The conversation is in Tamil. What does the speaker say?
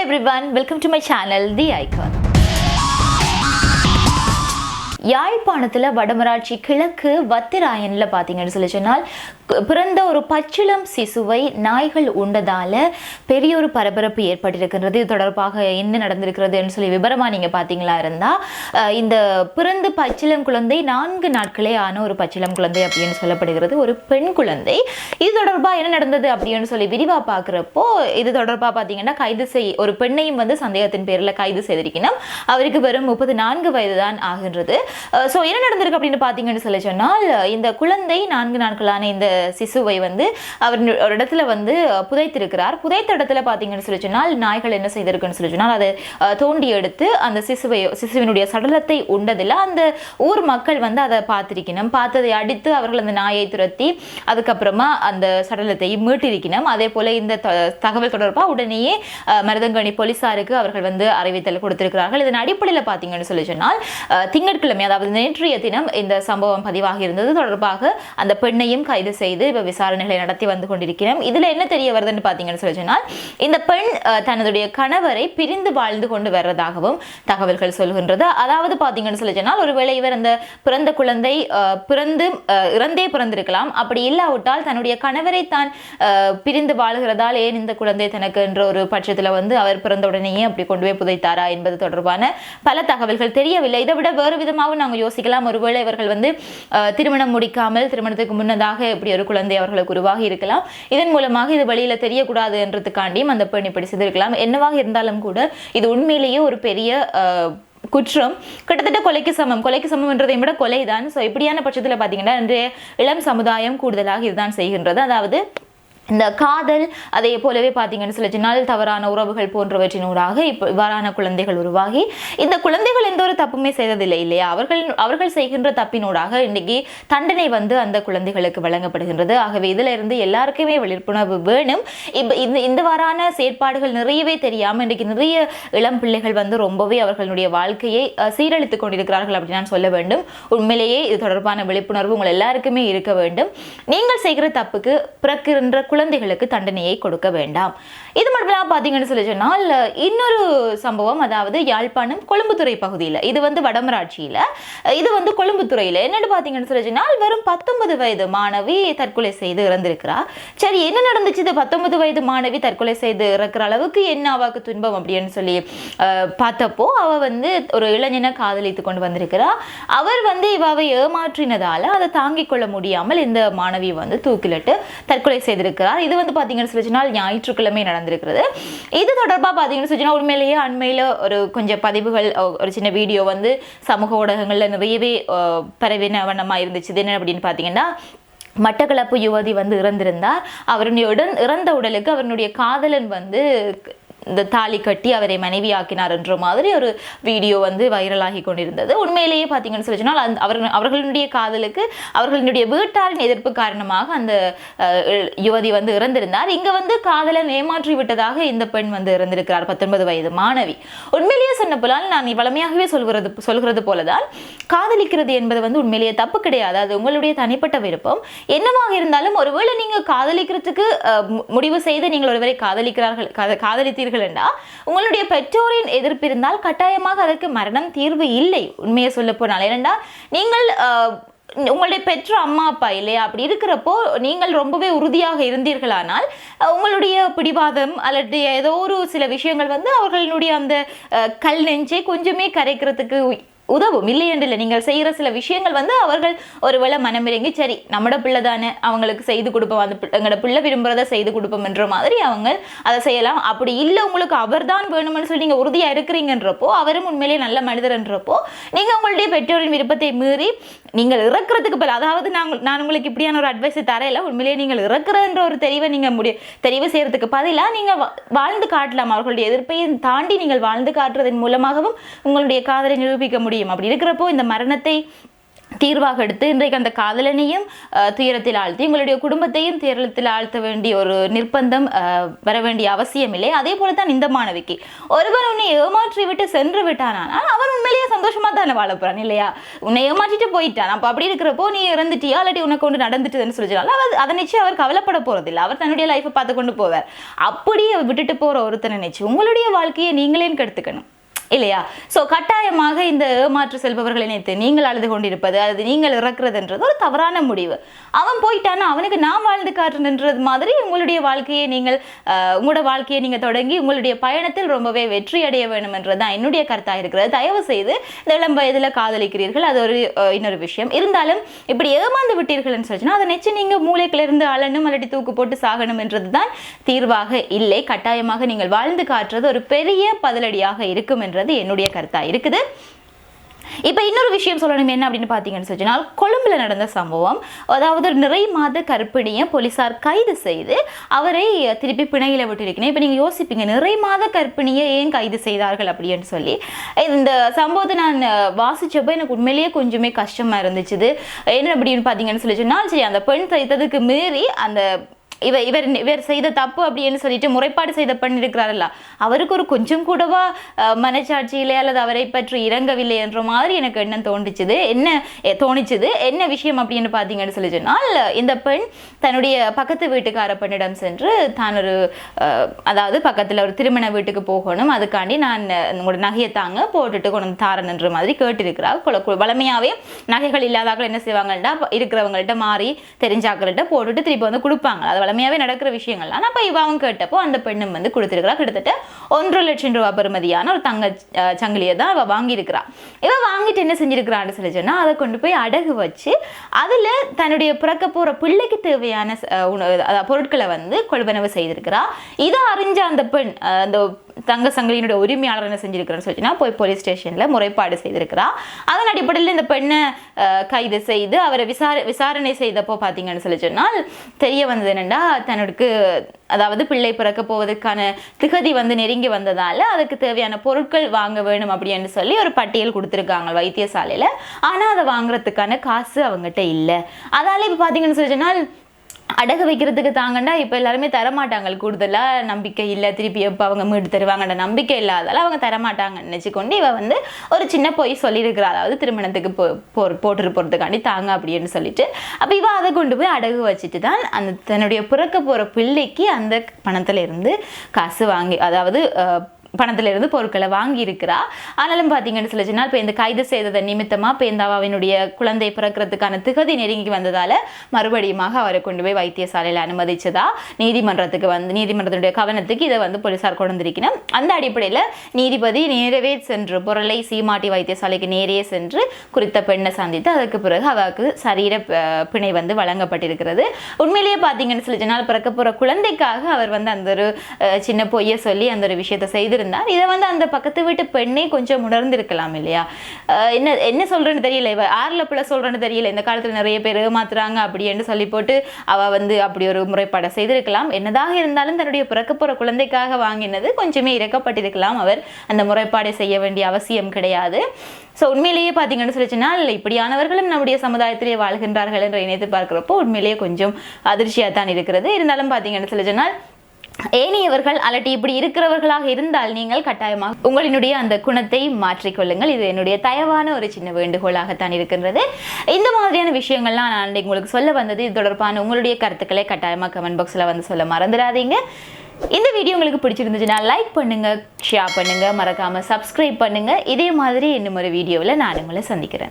Hello everyone welcome to my channel the icon யாழ்ப்பாணத்தில் வடமராட்சி கிழக்கு வத்திராயனில் பார்த்தீங்கன்னு சொல்லி சொன்னால் பிறந்த ஒரு பச்சிளம் சிசுவை நாய்கள் உண்டதால் பெரிய ஒரு பரபரப்பு ஏற்பட்டிருக்கின்றது. இது தொடர்பாக என்ன நடந்திருக்கிறதுன்னு சொல்லி விவரமாக நீங்கள் பார்த்தீங்களா இருந்தால் இந்த பிறந்து பச்சிளம் குழந்தை நான்கு நாட்களே ஆன ஒரு பச்சிளம் குழந்தை அப்படின்னு சொல்லப்படுகிறது. ஒரு பெண் குழந்தை. இது தொடர்பாக என்ன நடந்தது அப்படின்னு சொல்லி விரிவாக பார்க்குறப்போ இது தொடர்பாக பார்த்தீங்கன்னா கைது செய் ஒரு பெண்ணையும் வந்து சந்தேகத்தின் பேரில் கைது செய்திருக்கணும். அவருக்கு வெறும் முப்பது நான்கு வயது தான் ஆகின்றது ஸோ என்ன நடந்திருக்கு அப்படின்னு பார்த்தீங்கன்னு சொல்லி சொன்னால் இந்த குழந்தை நான்கு நாட்களான இந்த சிசுவை வந்து அவர் ஒரு இடத்துல வந்து புதைத்திருக்கிறார். புதைத்த இடத்துல பார்த்தீங்கன்னு சொல்லி சொன்னால் நாய்கள் என்ன செய்திருக்குன்னு சொல்லி சொன்னால் அதை தோண்டி எடுத்து அந்த சிசுவை சிசுவினுடைய சடலத்தை உண்டதில் அந்த ஊர் மக்கள் வந்து அதை பார்த்திருக்கணும். பார்த்ததை அடித்து அவர்கள் அந்த நாயை துரத்தி அதுக்கப்புறமா அந்த சடலத்தை மீட்டிருக்கணும். அதே போல இந்த த- தகவல் தொடர்பாக உடனேயே மருதங்கணி போலீசாருக்கு அவர்கள் வந்து அறிவித்தல் கொடுத்திருக்கிறார்கள். இதன் அடிப்படையில் பார்த்தீங்கன்னு சொல்லி சொன்னால் திங்கட்கிழமை அதாவது நேற்றைய தினம் இந்த சம்பவம் பதிவாகி இருந்தது. தொடர்பாக அந்த பெண்ணையும் கைது செய்து செய்து இப்போ விசாரணைகளை நடத்தி வந்து கொண்டிருக்கிறோம். இதில் என்ன தெரிய வருதுன்னு பார்த்தீங்கன்னு சொல்லி சொன்னால் இந்த பெண் அஹ், தன்னுடைய கணவரை பிரிந்து வாழ்ந்து கொண்டு வர்றதாகவும் தகவல்கள் சொல்கின்றது. அதாவது பார்த்தீங்கன்னு சொல்லி சொன்னால் ஒருவேளை இவர் அந்த பிறந்த குழந்தை பிறந்து இறந்தே பிறந்திருக்கலாம். அப்படி இல்லாவிட்டால் தன்னுடைய கணவரை தான் பிரிந்து வாழ்கிறதால் ஏன் இந்த குழந்தை தனக்கு என்ற ஒரு பட்சத்தில் வந்து அவர் பிறந்த உடனேயே அப்படி கொண்டு போய் புதைத்தாரா என்பது தொடர்பான பல தகவல்கள் தெரியவில்லை. இதை விட வேறு விதமாகவும் நாங்கள் யோசிக்கலாம். ஒருவேளை இவர்கள் வந்து திருமணம் முடிக்காமல் திருமணத்துக்கு முன்னதாக எப்படி இப்படி ஒரு குழந்தை அவர்களுக்கு உருவாகி இருக்கலாம். இதன் மூலமாக இது வெளியில தெரியக்கூடாது என்றதுக்காண்டியும் அந்த பெண் இப்படி செய்திருக்கலாம் என்னவாக இருந்தாலும் கூட இது உண்மையிலேயே ஒரு பெரிய அஹ், குற்றம். கிட்டத்தட்ட கொலைக்கு சமம். கொலைக்கு சமம்ன்றதை விட கொலைதான். ஸோ இப்படியான பட்சத்தில் பார்த்தீங்கன்னா இன்றைய இளம் சமுதாயம் கூடுதலாக இதுதான் செய்கின்றது. அதாவது இந்த காதல் அதே போலவே பார்த்தீங்கன்னு சொல்லி சொன்னால் தவறான உறவுகள் போன்றவற்றினூடாக இப்போ இவ்வாறான குழந்தைகள் உருவாகி இந்த குழந்தைகள் எந்த ஒரு தப்புமே செய்ததில்லை இல்லையா? அவர்கள் அவர்கள் செய்கின்ற தப்பினூடாக இன்னைக்கு தண்டனை வந்து அந்த குழந்தைகளுக்கு வழங்கப்படுகின்றது. ஆகவே இதில் இருந்து எல்லாருக்குமே விழிப்புணர்வு வேணும். இப்போ இந்த இந்த வாரான செயற்பாடுகள் நிறையவே தெரியாமல் இன்றைக்கு நிறைய இளம் பிள்ளைகள் வந்து ரொம்பவே அவர்களுடைய வாழ்க்கையை சீரழித்து சீரழித்துக் கொண்டிருக்கிறார்கள் அப்படின்னு நான் சொல்ல வேண்டும். உண்மையிலேயே இது தொடர்பான விழிப்புணர்வு உங்கள் எல்லாருக்குமே இருக்க வேண்டும். நீங்கள் செய்கிற தப்புக்கு பிறக்கின்ற குழந்தைகளுக்கு தண்டனையை கொடுக்க வேண்டாம். இது மட்டும் இல்லாமல் பார்த்தீங்கன்னு சொல்லி சொன்னால் இன்னொரு சம்பவம் அதாவது யாழ்ப்பாணம் கொழும்புத்துறை பகுதியில் இது வந்து வடமராட்சியில் இது வந்து கொழும்புத்துறையில். என்னென்னு பார்த்தீங்கன்னு சொல்லி சொன்னால் வெறும் பத்தொன்பது வயது மாணவி தற்கொலை செய்து இறந்திருக்கிறார் சரி என்ன நடந்துச்சு? இது பத்தொன்பது வயது மாணவி தற்கொலை செய்து இறக்குற அளவுக்கு என்ன அவாக்கு துன்பம் அப்படின்னு சொல்லி பார்த்தப்போ அவ வந்து ஒரு இளைஞனை காதலித்து கொண்டு வந்திருக்கிறா. அவர் வந்து இவாவை ஏமாற்றினதால அதை தாங்கிக் கொள்ள முடியாமல் இந்த மாணவி வந்து தூக்கிலிட்டு தற்கொலை செய்திருக்கிறார். இது வந்து பார்த்தீங்கன்னு சொல்லி ஞாயிற்றுக்கிழமை நடந்திருக்கிறது. இது தொடர்பாக பார்த்தீங்கன்னு சொல்லி உண்மையிலேயே அண்மையில் ஒரு கொஞ்சம் பதிவுகள் ஒரு சின்ன வீடியோ வந்து சமூக ஊடகங்களில் நிறையவே பரவின வண்ணமாக இருந்துச்சு. என்ன அப்படின்னு பார்த்தீங்கன்னா மட்டக்களப்பு யுவதி வந்து இறந்திருந்தார். அவருடைய உடன் இறந்த உடலுக்கு அவருடைய காதலன் வந்து இந்த தாலி கட்டி அவரை மனைவியாக்கினார் என்ற மாதிரி ஒரு வீடியோ வந்து வைரலாகி கொண்டிருந்தது. உண்மையிலேயே பார்த்தீங்கன்னு சொல்லி சொன்னால் அந்த அவர்கள் அவர்களுடைய காதலுக்கு அவர்களுடைய வீட்டாரின் எதிர்ப்பு காரணமாக அந்த யுவதி வந்து இறந்திருந்தார். இங்க வந்து காதலன் ஏமாற்றி விட்டதாக இந்த பெண் வந்து இறந்திருக்கிறார் பத்தொன்பது வயது மாணவி. உண்மையிலேயே சொன்ன போலால் நான் வளமையாகவே சொல்கிறது சொல்கிறது போலதான் காதலிக்கிறது என்பது வந்து உண்மையிலேயே தப்பு கிடையாது. அது உங்களுடைய தனிப்பட்ட விருப்பம். என்னவாக இருந்தாலும் ஒருவேளை நீங்க காதலிக்கிறதுக்கு அஹ், முடிவு செய்து நீங்கள் ஒருவரை காதலிக்கிறார்கள் காதலித்தீர்கள் காதலித்தீர்கள் என்றால் உங்களுடைய பெற்றோரின் எதிர்ப்பு இருந்தால் கட்டாயமாக அதற்கு மரணம் தீர்வு இல்லை உண்மையை சொல்ல போனால். ஏனென்றா நீங்கள் உங்களுடைய பெற்ற அம்மா அப்பா இல்லையா? அப்படி இருக்கிறப்போ நீங்கள் ரொம்பவே உறுதியாக இருந்தீர்களானால் உங்களுடைய பிடிவாதம் அல்லது ஏதோ ஒரு சில விஷயங்கள் வந்து அவர்களுடைய அந்த கல் நெஞ்சை கொஞ்சமே கரைக்கிறதுக்கு உதவும். இல்லை இல்லை நீங்கள் செய்கிற சில விஷயங்கள் வந்து அவர்கள் ஒருவேளை மனமிறங்கி சரி நம்மட பிள்ளை தானே அவங்களுக்கு செய்து கொடுப்போம். அந்த எங்களோட பிள்ளை விரும்புறதை செய்து கொடுப்போம் என்ற மாதிரி அவங்க அதை செய்யலாம். அப்படி இல்லை உங்களுக்கு அவர் தான் வேணும்னு சொல்லி நீங்கள் உறுதியாக இருக்கிறீங்கன்றப்போ அவரும் உண்மையிலேயே நல்ல மனிதர்ன்றப்போ நீங்கள் உங்களுடைய பெற்றோரின் விருப்பத்தை மீறி நீங்கள் இறக்குறதுக்கு பதில் அதாவது நாங்கள் நான் உங்களுக்கு இப்படியான ஒரு அட்வைஸை தரையில உண்மையிலேயே நீங்கள் இறக்குறன்ற ஒரு தெரிவை நீங்கள் முடிய தெரிவு செய்கிறதுக்கு பதிலாக நீங்கள் வாழ்ந்து காட்டலாம். அவர்களுடைய எதிர்ப்பையும் தாண்டி நீங்கள் வாழ்ந்து காட்டுறதன் மூலமாகவும் உங்களுடைய காதலை நிரூபிக்க முடியும். அப்படி இருக்கிறப்போ இந்த மரணத்தை தீர்வாக எடுத்து இன்றைக்கு அந்த காதலனையும் துயரத்தில் ஆழ்த்தி உங்களுடைய குடும்பத்தையும் துயரத்தில் ஆழ்த்த வேண்டிய ஒரு நிர்பந்தம் வர வேண்டிய அவசியம் இல்லை. அதே போல தான் இந்த மாணவிக்கு. ஒருவன் உன்னை ஏமாற்றி விட்டு சென்று விட்டானால் அவன் உண்மையிலேயே சந்தோஷமா தானே வாழ போறான் இல்லையா? உன்னை ஏமாற்றிட்டு போயிட்டான். அப்போ அப்படி இருக்கிறப்போ நீ இறந்துட்டியா? இல்லாட்டி உனக்கு ஒன்று நடந்துட்டுன்னு சொல்லிச்சாலும் அவர் அதை நினச்சி அவர் கவலைப்பட போறதில்லை. அவர் தன்னுடைய லைஃப்பை பார்த்து கொண்டு போவார். அப்படியே விட்டுட்டு போற ஒருத்தனை நினைச்சு உங்களுடைய வாழ்க்கையை நீங்களே கெடுத்துக்கணும். இல்லையா? ஸோ கட்டாயமாக இந்த ஏமாற்று செல்பவர்களை நினைத்து நீங்கள் அழுது கொண்டிருப்பது அது நீங்கள் இறக்குறதுன்றது ஒரு தவறான முடிவு. அவன் போயிட்டானா? அவனுக்கு நான் வாழ்ந்து காட்டுன்றது மாதிரி உங்களுடைய வாழ்க்கையை நீங்கள் உங்களோட வாழ்க்கையை நீங்கள் தொடங்கி உங்களுடைய பயணத்தில் ரொம்பவே வெற்றி அடைய வேண்டும் என்றதுதான் என்னுடைய கருத்தாக இருக்கிறது. தயவு செய்து இந்த இளம் வயதில் காதலிக்கிறீர்கள். அது ஒரு இன்னொரு விஷயம். இருந்தாலும் இப்படி ஏமாந்து விட்டீர்கள்னு சொல்லிச்சுன்னா அதை நினைச்சு நீங்கள் மூளைக்கிலிருந்து அழனும் அழணும் அல்லடி தூக்கு போட்டு சாகணும் என்றதுதான் தீர்வாக இல்லை. கட்டாயமாக நீங்கள் வாழ்ந்து காட்டுறது ஒரு பெரிய பதிலடியாக இருக்கும் அப்படின்றது என்னுடைய கருத்தா இருக்குது. இப்போ இன்னொரு விஷயம் சொல்லணும் என்ன அப்படின்னு பார்த்தீங்கன்னு சொன்னால் கொழும்புல நடந்த சம்பவம் அதாவது நிறை மாத கற்பிணியை போலீசார் கைது செய்து அவரை திருப்பி பிணையில் விட்டுருக்கணும் இப்போ நீங்கள் யோசிப்பீங்க நிறை மாத கற்பிணியை ஏன் கைது செய்தார்கள் அப்படின்னு சொல்லி. இந்த சம்பவத்தை நான் வாசிச்சப்போ எனக்கு உண்மையிலேயே கொஞ்சமே கஷ்டமா இருந்துச்சு. என்ன அப்படின்னு பார்த்தீங்கன்னு சொல்லி சொன்னால் சரி அந்த பெண் தைத்ததுக்கு மீறி அந்த இவ இவர் இவர் செய்த தப்பு அப்படின்னு சொல்லிட்டு முறைப்பாடு செய்த பண்ணியிருக்கிறாரல்ல அவருக்கு ஒரு கொஞ்சம் கூடவா மனச்சாட்சி மனச்சாட்சியிலே அல்லது அவரை பற்றி இறங்கவில்லை என்ற மாதிரி எனக்கு எண்ணம் தோன்றிச்சுது. என்ன தோணிச்சுது? என்ன விஷயம் அப்படின்னு பார்த்தீங்கன்னு சொல்லி சொன்னால் இந்த பெண் தன்னுடைய பக்கத்து வீட்டுக்கார பெண்ணிடம் சென்று தான் ஒரு அதாவது பக்கத்தில் ஒரு திருமண வீட்டுக்கு போகணும். அதுக்காண்டி நான் உங்களோட நகையை தாங்க போட்டுட்டு கொண்டு வந்து தாரணுன்ற மாதிரி கேட்டிருக்கிறார். வளமையாகவே நகைகள் இல்லாதாக்கள் என்ன செய்வாங்கள்டா இருக்கிறவங்கள்ட்ட மாறி தெரிஞ்சாக்கள்கிட்ட போட்டுட்டு திருப்பி வந்து கொடுப்பாங்க. அது வளமையாவே நடக்கிற விஷயங்கள். ஆனால் அப்போ இவன் கேட்டப்போ அந்த பெண்ணும் வந்து கொடுத்துருக்கிறா. கிட்டத்தட்ட ஒன்றரை லட்சம் ரூபா பெறுமதியான ஒரு தங்க சங்கிலியை தான் அவள் வாங்கியிருக்கிறா. இவ வாங்கிட்டு என்ன செஞ்சிருக்கிறான்னு சொல்லி சொன்னால் அதை கொண்டு போய் அடகு வச்சு அதில் தன்னுடைய பிறக்க போகிற பிள்ளைக்கு தேவையான உணவு பொருட்களை வந்து கொள்வனவு செய்திருக்கிறா. இதை அறிஞ்ச அந்த பெண் அந்த தங்க சங்கிலியினுடைய உரிமையாளர் என்ன செஞ்சிருக்கிறான்னு சொல்லிச்சுன்னா போய் போலீஸ் ஸ்டேஷனில் முறைப்பாடு செய்திருக்கிறா. அதன் அடிப்படையில் இந்த பெண்ணை கைது செய்து அவரை விசார விசாரணை செய்தப்போ பார்த்தீங்கன்னு சொல்லி சொன்னால் தெரிய வந்தது என்னென்னா தன்னுக்கு அதாவது பிள்ளை பிறக்க போவதற்கான திகதி வந்து நெருங்கி வந்ததால் அதுக்கு தேவையான பொருட்கள் வாங்க வேணும் அப்படின்னு சொல்லி ஒரு பட்டியல் கொடுத்துருக்காங்க வைத்தியசாலையில். ஆனால் அதை வாங்குறதுக்கான காசு அவங்ககிட்ட இல்லை. அதால் இப்போ பார்த்தீங்கன்னு சொல்லி சொன்னால் அடகு வைக்கிறதுக்கு தாங்கண்டா இப்போ எல்லாருமே தரமாட்டாங்க. கூடுதலாக நம்பிக்கை இல்லை. திருப்பி எப்போ அவங்க மீட்டு தருவாங்கன்ற நம்பிக்கை இல்லாதால அவங்க தரமாட்டாங்கன்னு நினச்சிக்கொண்டு இவ வந்து ஒரு சின்ன பொய் சொல்லியிருக்கிறா. அதாவது திருமணத்துக்கு போ போ- போட்டுட்டு போகிறதுக்காண்டி தாங்க அப்படின்னு சொல்லிட்டு. அப்போ இவ அதை கொண்டு போய் அடகு வச்சுட்டு தான் அந்த தன்னுடைய பிறக்க போகிற பிள்ளைக்கு அந்த பணத்தில் இருந்து காசு வாங்கி அதாவது பணத்திலிருந்து பொருட்களை வாங்கியிருக்கிறா. ஆனாலும் பார்த்தீங்கன்னு சொல்லி இப்போ இந்த கைது செய்ததன் நிமித்தமாக இப்போ இந்த குழந்தை பிறக்கிறதுக்கான திகதி நெருங்கி வந்ததால் மறுபடியுமாக அவரை கொண்டு போய் வைத்தியசாலையில் அனுமதிச்சதா? நீதிமன்றத்துக்கு வந்து நீதிமன்றத்தினுடைய கவனத்துக்கு இதை வந்து போலீசார் கொண்டு வந்திருக்கணும். அந்த அடிப்படையில் நீதிபதி நேரவே சென்று பொருளை சீமாட்டி வைத்தியசாலைக்கு நேரே சென்று குறித்த பெண்ணை சந்தித்து அதற்கு பிறகு அவருக்கு சரீர பிணை வந்து வழங்கப்பட்டிருக்கிறது. உண்மையிலேயே பார்த்தீங்கன்னு சொல்லி சொன்னால் பிறக்க போகிற குழந்தைக்காக அவர் வந்து அந்த ஒரு சின்ன பொய்யை சொல்லி அந்த ஒரு விஷயத்தை செய்து செய்திருந்தார் இதை வந்து அந்த பக்கத்து வீட்டு பெண்ணே கொஞ்சம் உணர்ந்திருக்கலாம் இல்லையா? என்ன என்ன சொல்கிறேன்னு தெரியல. இவ ஆறில் பிள்ளை சொல்றேன்னு தெரியல. இந்த காலத்தில் நிறைய பேர் ஏமாத்துறாங்க அப்படின்னு சொல்லி போட்டு அவள் வந்து அப்படி ஒரு முறைப்பாடை செய்திருக்கலாம். என்னதாக இருந்தாலும் தன்னுடைய பிறக்க குழந்தைக்காக வாங்கினது கொஞ்சமே இறக்கப்பட்டிருக்கலாம் அவர். அந்த முறைப்பாடை செய்ய வேண்டிய அவசியம் கிடையாது. ஸோ உண்மையிலேயே பார்த்தீங்கன்னு சொல்லிச்சுன்னா இப்படியானவர்களும் நம்முடைய சமுதாயத்திலே வாழ்கின்றார்கள் என்று இணைத்து பார்க்கிறப்போ உண்மையிலேயே கொஞ்சம் அதிர்ச்சியாக தான் இருக்கிறது. இருந்தாலும் பார்த்தீங்கன்னு சொல்லிச்சுன்னா ஏனையவர்கள் அல்லட்டு இப்படி இருக்கிறவர்களாக இருந்தால் நீங்கள் கட்டாயமாக உங்களினுடைய அந்த குணத்தை மாற்றிக்கொள்ளுங்கள். இது என்னுடைய தயவான ஒரு சின்ன வேண்டுகோளாகத்தான் இருக்கின்றது. இந்த மாதிரியான விஷயங்கள்லாம் நான் அன்றைக்கு உங்களுக்கு சொல்ல வந்தது. இது தொடர்பான உங்களுடைய கருத்துக்களை கட்டாயமாக கமெண்ட் பாக்ஸில் வந்து சொல்ல மறந்துடாதீங்க. இந்த வீடியோ உங்களுக்கு பிடிச்சிருந்துச்சுன்னா லைக் பண்ணுங்க ஷேர் பண்ணுங்க மறக்காம சப்ஸ்கிரைப் பண்ணுங்க. இதே மாதிரி இன்னும் ஒரு வீடியோவில் நான் உங்களை சந்திக்கிறேன்.